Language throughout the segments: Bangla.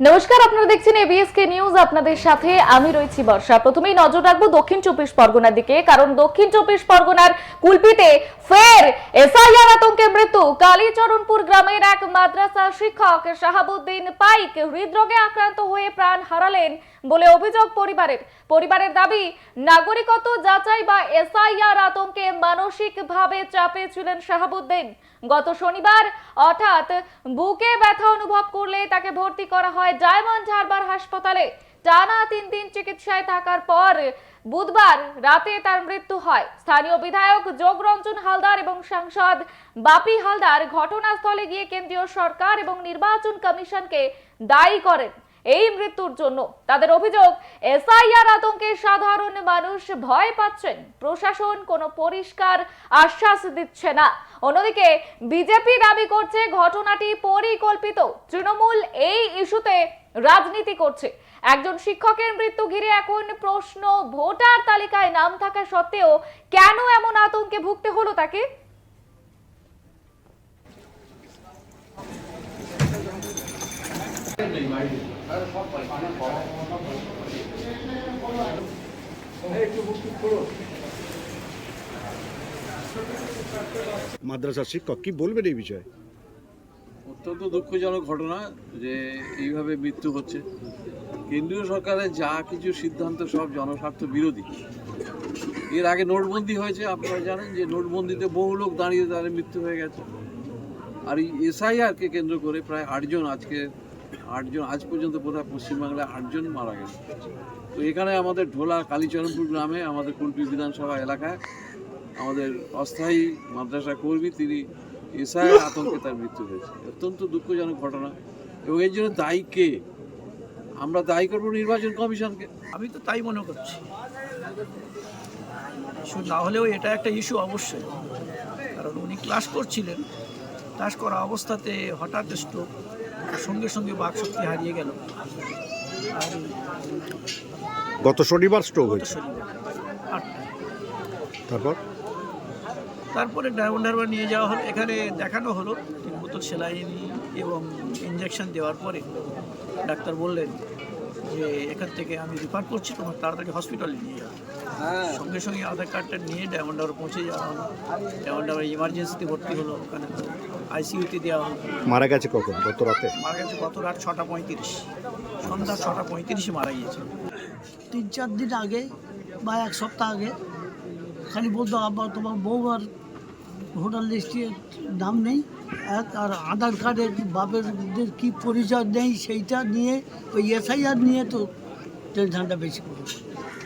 নমস্কার, আপনারা দেখছেন এবিএসকে নিউজ আপনাদের সাথে আমি রয়েছি বর্ষা। প্রথমেই নজর রাখব দক্ষিণ চব্বিশ পরগনার দিকে, কারণ দক্ষিণ চব্বিশ পরগনার কুলপিতে ফের এসআইআর আতঙ্কে মৃত্যু। কালীচরণপুর গ্রামের এক মাদ্রাসা শিক্ষক শাহাবুদ্দিন পাইক হৃদরোগে আক্রান্ত হয়ে প্রাণ হারালেন বলে অভিযোগ পরিবারের। পরিবারের দাবি, নাগরিকত্ব যাচাই বা এসআইআর আতঙ্কে মানসিকভাবে চাপে ছিলেন শাহাবুদ্দিন। গত শনিবার অর্থাৎ বুকে ব্যথা অনুভব করলে তাকে ভর্তি করা হয়। ডায়মন্ড হারবার হাসপাতালে। টানা তিন দিন চিকিৎসায় থাকার পর বুধবার রাতে তার মৃত্যু হয়। স্থানীয় বিধায়ক যোগরঞ্জন হালদার এবং সাংসদ বাপি হালদার ঘটনাস্থলে গিয়ে কেন্দ্রীয় সরকার এবং নির্বাচন কমিশনকে দায়ী করেন। এই মৃত্যুর জন্য তাদের অভিযোগ, এসআইআর আতঙ্কে সাধারণ মানুষ ভয় পাচ্ছেন। প্রশাসন কোনো পরিষ্কার আশ্বাস দিচ্ছে না। অন্যদিকে, বিজেপি দাবি করছে ঘটনাটি পরিকল্পিত। তৃণমূল এই ইস্যুতে রাজনীতি করছে। একজন শিক্ষকের মৃত্যু ঘিরে এখন প্রশ্ন, ভোটার তালিকায় নাম থাকা সত্ত্বেও কেন এমন আতঙ্কে ভুগতে হলো তাকে? মাদ্রাসার শিক্ষক কি বলবেন এই বিষয়ে? অত্যন্ত দুঃখজনক ঘটনা যে এইভাবে মৃত্যু হচ্ছে। কেন্দ্রীয় সরকারের যা কিছু সিদ্ধান্ত সব জনস্বার্থ বিরোধী। এর আগে নোটবন্দি হয়েছে, আপনারা জানেন যে নোটবন্দিতে বহু লোক দাঁড়িয়ে তাদের মৃত্যু হয়ে গেছে। আর এই এসআইআরকে কেন্দ্র করে প্রায় আটজন আজকে আটজন, আজ পর্যন্ত বোধহয় পশ্চিমবাংলায় আটজন মারা গেছে। তো এখানে আমাদের ঢোলা কালীচরণপুর গ্রামে, আমাদের কুলপি বিধানসভা এলাকায় আমাদের অস্থায়ী মাদ্রাসা কর্মী, তিনি এসআই আতঙ্কে তার মৃত্যু হয়েছে। অত্যন্ত দুঃখজনক ঘটনা। এবং এর জন্য দায়ী কে? আমরা দায়ী করব নির্বাচন কমিশনকে। আমি তো তাই মনে করছি। না হলেও এটা একটা ইস্যু অবশ্যই। কারণ উনি ক্লাস করছিলেন। ক্লাস করা অবস্থাতে হঠাৎ স্ট্রোক সঙ্গে সঙ্গে বাকশক্তি হারিয়ে গেল। আর গত শনিবার স্ট্রোক হয়েছে। তারপর? তারপরে ডায়মন্ড হারবার নিয়ে যাওয়া হলো। এখানে দেখানো হলো তিন বোতল সেলাইন এবং ইঞ্জেকশন দেওয়ার পরে ডাক্তার বললেন যে এখান থেকে আমি রিফার করছি তোমার তাড়াতাড়ি হসপিটালে নিয়ে যাও। সঙ্গে সঙ্গে আধার কার্ডটা নিয়ে ডায়মন্ড হারবার পৌঁছে যাওয়া হলো। ডায়মন্ড হারবার ইমার্জেন্সিতে ভর্তি হলো ওখানে। আইসিইউতে দেওয়া হলো মারা গেছে কখন? গত রাতে? মারা গেছে গত রাত ছটা পঁয়ত্রিশ। সন্ধ্যা ছটা পঁয়ত্রিশে মারা গিয়েছে। তিন চার দিন আগে বা এক সপ্তাহ আগে খালি বলতো আব্বা তোমার বউ আর ভোটার লিস্টে নাম নেই। এক আর আধার কার্ডের বাপের কি পরিচয় নেই সেইটা নিয়ে ওই এসআইআর নিয়ে তো টেনশনটা বেশি করে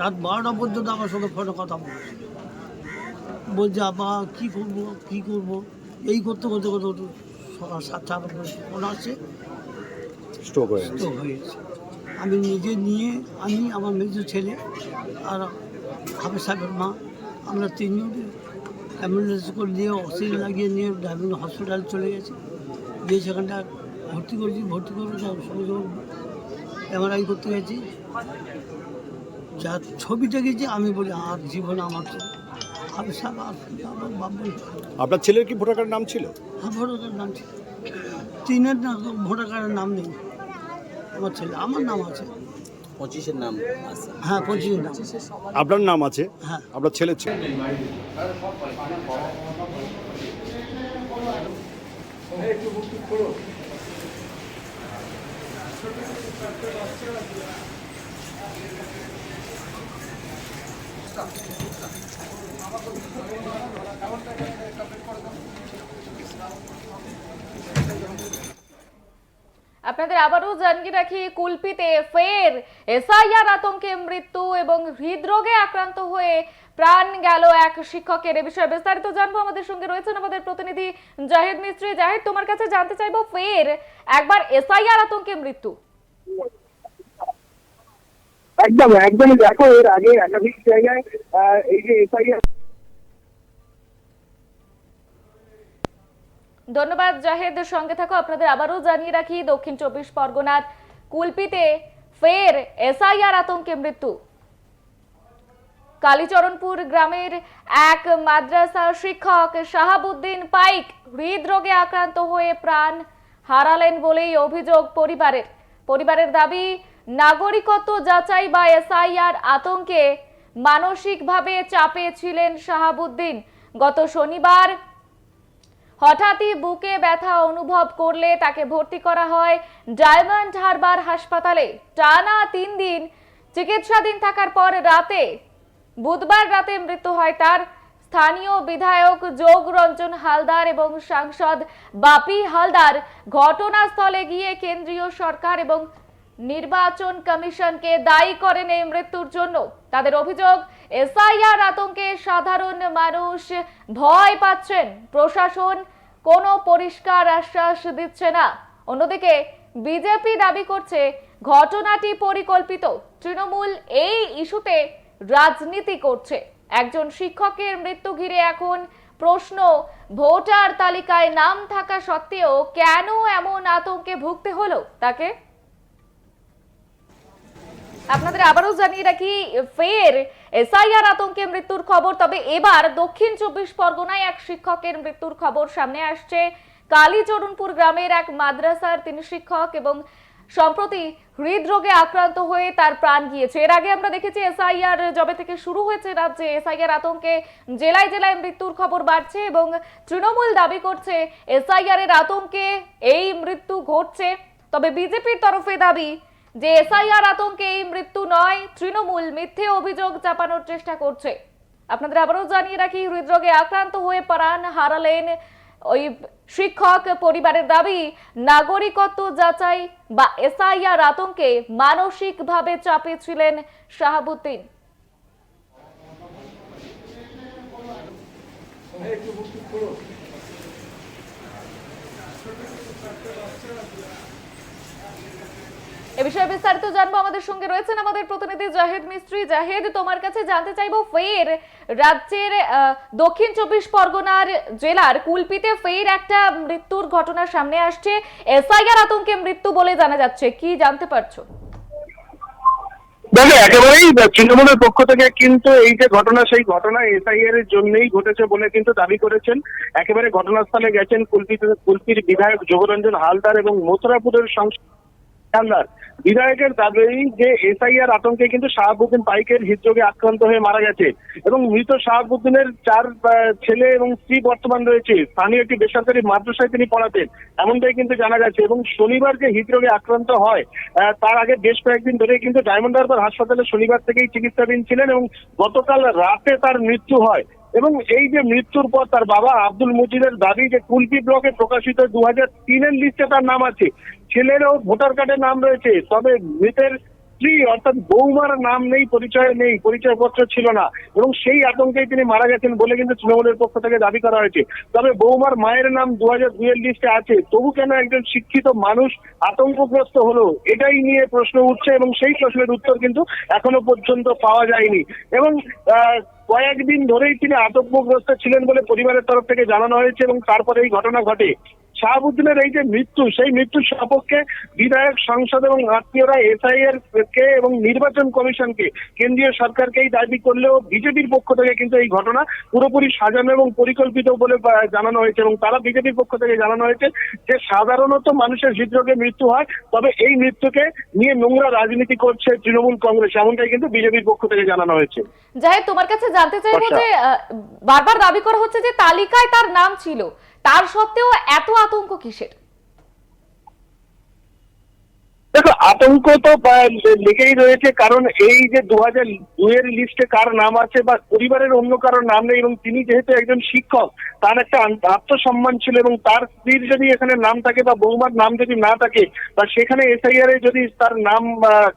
রাত বারোটা পর্যন্ত আমার সঙ্গে ফোনে কথা বলছে। বলছে আব্বা কী করব? কী করব? এই করতে করতে করতে করতে সকাল সাতটা ফোন আসছে। স্ট্রোক হয়ে গেছে। হয়েছে আমি নিজে নিয়ে আমি আমার মেজো ছেলে আর হাফিজ সাহেবের মা। আমরা তিনজন অ্যাম্বুলেন্স করে নিয়ে অক্সিজেন লাগিয়ে নিয়ে ডায়মন্ড হসপিটাল চলে গেছি। গিয়ে সেখানটা ভর্তি করেছি ভর্তি করে সঙ্গে এমআরআই করতে গেছি। যা ছবি দেখেছি আমি বলি আর জীবনে আমার তো আমার আপনার ছেলের কি ভোটার কার্ডের নাম ছিল? হ্যাঁ ভোটার কার্ড নাম ছিল। তিনের না ভোটার কার্ডের নাম নেই। আমার ছেলে আমার নাম আছে। পঁচিশের নাম আছে। হ্যাঁ পঁচিশের নাম। আপনার নাম আছে? হ্যাঁ। আপনার ছেলের ছিল? আপনাদের আবারও জানিয়ে রাখি, কুলপিতে ফের এসআইআর আতঙ্কে মৃত্যু এবং হৃদরোগে আক্রান্ত হয়ে প্রাণ গেল এক শিক্ষকের। এ বিষয়ে বিস্তারিত জানব। আমাদের সঙ্গে রয়েছেন আমাদের প্রতিনিধি জাহিদ মিস্ত্রি। জাহিদ, তোমার কাছে জানতে চাইব, ফের একবার এসআইআর আতঙ্কে মৃত্যু। একদম, একদমই দেখো, এর আগে একাধিক জায়গায় এই যে এসআইআর ধন্যবাদ জাহেদ সঙ্গে থাকো। আপনাদের আবারও জানিয়ে রাখি, দক্ষিণ চব্বিশ পরগনার কুলপিতে ফের এসআইআর আতঙ্কে মৃত্যু। কালীচরণপুর গ্রামের এক মাদ্রাসা শিক্ষক শাহাবুদ্দিন পাইক হৃদরোগে আক্রান্ত হয়ে প্রাণ হারালেন বলেই অভিযোগ পরিবারের। পরিবারের দাবি নাগরিকত্ব যাচাই বা এসআইআর আতঙ্কে মানসিকভাবে চাপে ছিলেন শাহাবুদ্দিন। গত শনিবার হঠাৎই বুকে ব্যথা অনুভব করলে তাকে ভর্তি করা হয় ডায়মন্ড হারবার হাসপাতালে। টানা তিন দিন চিকিৎসাধীন থাকার পর রাতে, বুধবার রাতে মৃত্যু হয় তার। স্থানীয় বিধায়ক যোগরঞ্জন হালদার এবং সাংসদ বাপি হালদার ঘটনাস্থলে গিয়ে কেন্দ্রীয় সরকার এবং নির্বাচন কমিশনকে দায়ী করেন এই মৃত্যুর জন্য। তাদের অভিযোগ, এসআইআর আতঙ্কে সাধারণ মানুষ ভয় পাচ্ছেন। প্রশাসন কোনো পরিষ্কার আশ্বাস দিচ্ছে না। অন্যদিকে, বিজেপি দাবি করছে, ঘটনাটি পরিকল্পিত। তৃণমূল এই ইস্যুতে রাজনীতি করছে। একজন শিক্ষকের মৃত্যু ঘিরে এখন প্রশ্ন, ভোটার তালিকায় নাম থাকা সত্ত্বেও কেন এমন আতঙ্কে ভুগতে হলো তাকে? আপনাদের আবারও জানিয়ে রাখি, ফের এসআইআর আতঙ্কে মৃত্যুর খবর, তবে এবার দক্ষিণ চব্বিশ পরগনায় এক শিক্ষকের মৃত্যুর খবর সামনে আসছে। কালীচরণপুর গ্রামের এক মাদ্রাসার তিনি শিক্ষক এবং সম্প্রতি হৃদরোগে আক্রান্ত হয়ে তার প্রাণ গিয়েছে। এর আগে আমরা দেখেছি এসআইআর জবে থেকে শুরু হয়েছে রাজ্যে এসআইআর আতঙ্কে জেলায় জেলায় মৃত্যুর খবর বাড়ছে এবং তৃণমূল দাবি করছে এসআইআর এর আতঙ্কে এই মৃত্যু ঘটছে। তবে বিজেপির তরফে দাবি যে এসআইআর আতঙ্কে এই মৃত্যু নয়, তৃণমূল মিথ্যে অভিযোগ চাপানোর চেষ্টা করছে। আপনাদের আবারও জানিয়ে রাখি, হৃদরোগে আক্রান্ত হয়ে প্রাণ হারালেন ওই শিক্ষক পরিবারের দাবি, নাগরিকত্ব যাচাই বা এসআইআর আতঙ্কে মানসিকভাবে চাপে ছিলেন শাহাবুদ্দিন এ বিষয়ে বিস্তারিত জানব। আমাদের সঙ্গে রয়েছেন আমাদের প্রতিনিধি জাহেদ মিস্ত্রি। জাহেদ, তোমার কাছে জানতে চাইব, ফের রাজ্যের দক্ষিণ চব্বিশ পরগনার জেলার কুলপিতে ফের একটা মৃত্যুর ঘটনা সামনে আসছে। এসআইআর আতঙ্কে মৃত্যু বলে জানা যাচ্ছে। কি জানতে পারছ? দেখো, একেবারেই তৃণমূলের পক্ষ থেকে কিন্তু এই যে ঘটনা, সেই ঘটনা এসআইআর এর জন্যই ঘটেছে বলে কিন্তু দাবি করেছেন। একেবারে ঘটনাস্থলে গেছেন কুলপি কুলপির বিধায়ক যোগরঞ্জন হালদার এবং মথুরাপুরের হালদার বিধায়কের দাবি যে এসআইআর আতঙ্কে কিন্তু শাহাবুদ্দিন পাইকের হৃদরোগে আক্রান্ত হয়ে মারা গেছে এবং মৃত শাহাবুদ্দিনের চার ছেলে এবং স্ত্রী বর্তমান রয়েছে। স্থানীয় একটি বেসরকারি মাদ্রাসায় তিনি পড়াতেন। এমনটাই কিন্তু জানা গেছে এবং শনিবার যে হৃদরোগে আক্রান্ত হয় তার আগে বেশ কয়েকদিন ধরে কিন্তু ডায়মন্ড হারবার হাসপাতালে শনিবার থেকেই চিকিৎসাধীন ছিলেন এবং গতকাল রাতে তার মৃত্যু হয়। এবং এই যে মৃত্যুর পর তার বাবা আব্দুল মুজিদের দাবি যে কুলপি ব্লকে প্রকাশিত দু হাজার তিনের লিস্টে তার নাম আছে ছেলেরও ভোটার কার্ডে নাম রয়েছে, তবে মৃতের স্ত্রী অর্থাৎ বৌমার নাম নেই, পরিচয় নেই, পরিচয়পত্র ছিল না, এবং সেই আতঙ্কেই তিনি মারা গেছেন বলে কিন্তু তৃণমূলের পক্ষ থেকে দাবি করা হয়েছে। তবে বৌমার মায়ের নাম দু হাজার দুইয়ের লিস্টে আছে, তবু কেন একজন শিক্ষিত মানুষ আতঙ্কগ্রস্ত হলো, এটাই নিয়ে প্রশ্ন উঠছে, এবং সেই প্রশ্নের উত্তর কিন্তু এখনও পর্যন্ত পাওয়া যায়নি। এবং কয়েকদিন ধরেই তিনি আতঙ্কগ্রস্ত ছিলেন বলে পরিবারের তরফ থেকে জানানো হয়েছে, এবং তারপরে এই ঘটনা ঘটে। শাহাবুদ্দিনের এই যে মৃত্যু সেই মৃত্যুর সপক্ষে বিধায়ক সংসদ এবং আত্মীয়রা এসআইআর কে এবং নির্বাচন কমিশনকে কেন্দ্রীয় সরকারকেই দাবি করলেও বিজেপির পক্ষ থেকে কিন্তু এই ঘটনা পুরোপুরি সাজানো এবং পরিকল্পিত বলে জানানো হয়েছে এবং তারা বিজেপির পক্ষ থেকে জানানো হয়েছে যে সাধারণত মানুষের হৃদরোগে মৃত্যু হয় তবে এই মৃত্যুকে নিয়ে নোংরা রাজনীতি করছে তৃণমূল কংগ্রেস এমনটাই কিন্তু বিজেপির পক্ষ থেকে জানানো হয়েছে। জাহেদ তোমার কাছে জানতে চাইব যে আহ, বারবার দাবি করা হচ্ছে যে তালিকায় তার নাম ছিল। তার সত্ত্বেও এত আতঙ্ক কিসের? দেখো, আতঙ্ক তো লেগেই রয়েছে, কারণ এই যে দু হাজার দুইয়ের লিস্টে কার নাম আছে বা পরিবারের অন্য কারোর নাম নেই, এবং তিনি যেহেতু একজন শিক্ষক, তার একটা আত্মসম্মান ছিল এবং তার স্ত্রীর যদি এখানে নাম থাকে বা বৌমার নাম যদি না থাকে, বা সেখানে এসআইআর এ যদি তার নাম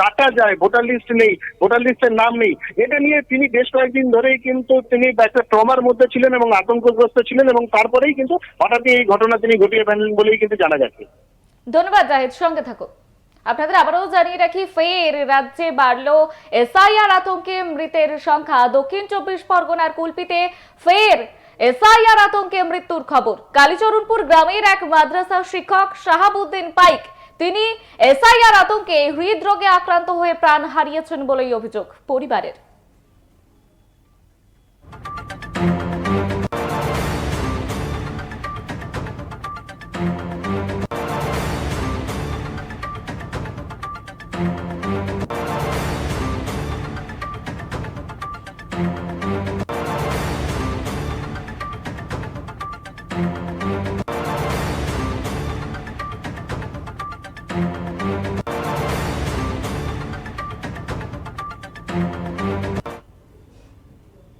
কাটা যায়, ভোটার লিস্ট নেই, ভোটার লিস্টের নাম নেই, এটা নিয়ে তিনি বেশ কয়েকদিন ধরেই কিন্তু তিনি একটা ট্রমার মধ্যে ছিলেন এবং আতঙ্কগ্রস্ত ছিলেন এবং তারপরেই কিন্তু হঠাৎই এই ঘটনা তিনি ঘটিয়ে ফেলেন বলেই কিন্তু জানা যাচ্ছে। ধন্যবাদ, জাহিদ। সঙ্গে থাকো আপনাদের আবারও জানিয়ে রাখি, ফের রাজ্যে বাড়ল এসআইআর আতঙ্কে মৃতের সংখ্যা। দক্ষিণ চব্বিশ পরগনার কুলপিতে ফের এসআইআর আতঙ্কে মৃত্যুর খবর। কালীচরণপুর গ্রামের এক মাদ্রাসা শিক্ষক শাহাবুদ্দিন পাইক, তিনি এসআইআর আতঙ্কে হৃদরোগে আক্রান্ত হয়ে প্রাণ হারিয়েছেন বলেই অভিযোগ পরিবারের।